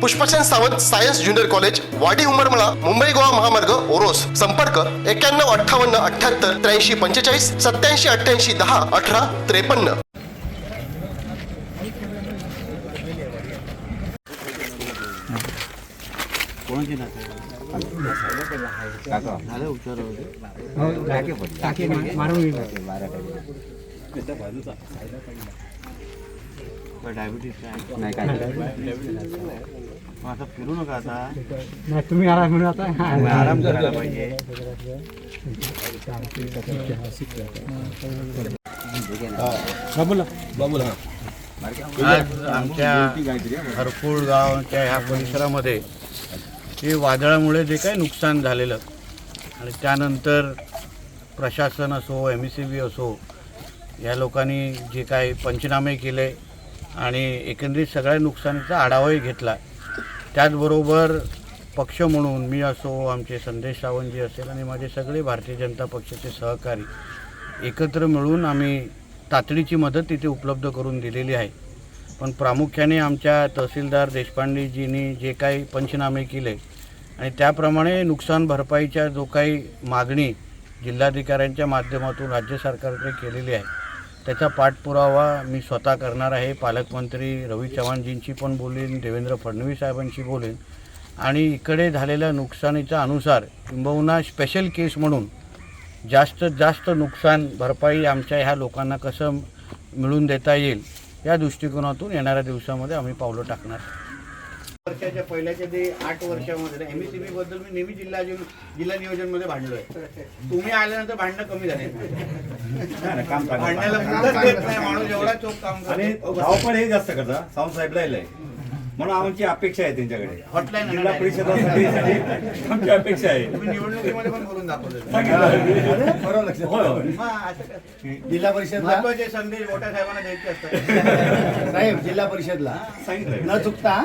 Pushpchand Sawant science junior college Wadi Umarmala Mumbai Goa महामार्ग ओरोस. संपर्क एक्क्याण्णव अठ्ठावन्न अठ्ठ्याहत्तर त्र्याऐंशी पंचेचाळीस सत्याऐंशी अठ्ठ्याऐंशी दहा अठरा त्रेपन्न. नाही काय फिरू नका आता. नाही तुम्ही आला म्हणून आता. आराम करायला पाहिजे. आज आमच्या हरपूळ गावच्या ह्या परिसरामध्ये हे वादळामुळे जे काही नुकसान झालेलं आणि त्यानंतर प्रशासन असो एम सी बी असो या लोकांनी जे काही पंचनामे केले आणि एकंदरीत सगळ्या नुकसानीचा आढावाही घेतला. त्याचबरोबर पक्ष म्हणून मी असो आमचे संदेश सावंतजी असेल आणि माझे सगळे भारतीय जनता पक्षाचे सहकारी एकत्र मिळून आम्ही तातडीची मदत तिथे उपलब्ध करून दिलेली आहे. पण प्रामुख्याने आमच्या तहसीलदार देशपांडेजींनी जे काही पंचनामे केले आणि त्याप्रमाणे नुकसान भरपाईच्या जो काही मागणी जिल्हाधिकाऱ्यांच्या माध्यमातून राज्य सरकारकडे केलेली आहे त्याचा पाठपुरावा मी स्वतः करणार आहे. पालकमंत्री रवी चव्हाणजींशी पण बोलेन देवेंद्र फडणवीस साहेबांशी बोलेन. आणि इकडे झालेल्या नुकसानीच्या अनुसार किंबहुना स्पेशल केस म्हणून जास्तीत जास्त नुकसान भरपाई आमच्या ह्या लोकांना कसं मिळून देता येईल या दृष्टिकोनातून येणाऱ्या दिवसामध्ये आम्ही पावलं टाकणार. वर्षाच्या पहिल्याच्या ते आठ वर्षामध्ये. एम सी बी बद्दल मी नेहमी जिल्हा जिल्हा नियोजनमध्ये भांडलोय. तुम्ही आल्यानंतर भांडणं कमी झाले. भांडण्याला मुदत देत नाही माणूस एवढा चोख काम आणि करतो धावपळ हे जास्त करता. सावंत साहेबला म्हणून आमची अपेक्षा आहे त्यांच्याकडे. Hotline जिल्हा. परिषदासाठी आमची अपेक्षा आहे. तुम्ही निवडणुकीमध्ये पण बोलून दाखवलं असं काय? जिल्हा परिषदला? महत्त्वाचे संदेश मोठ्या साहेबांना द्यायचे असतात. साहेब जिल्हा परिषदला. न चुकता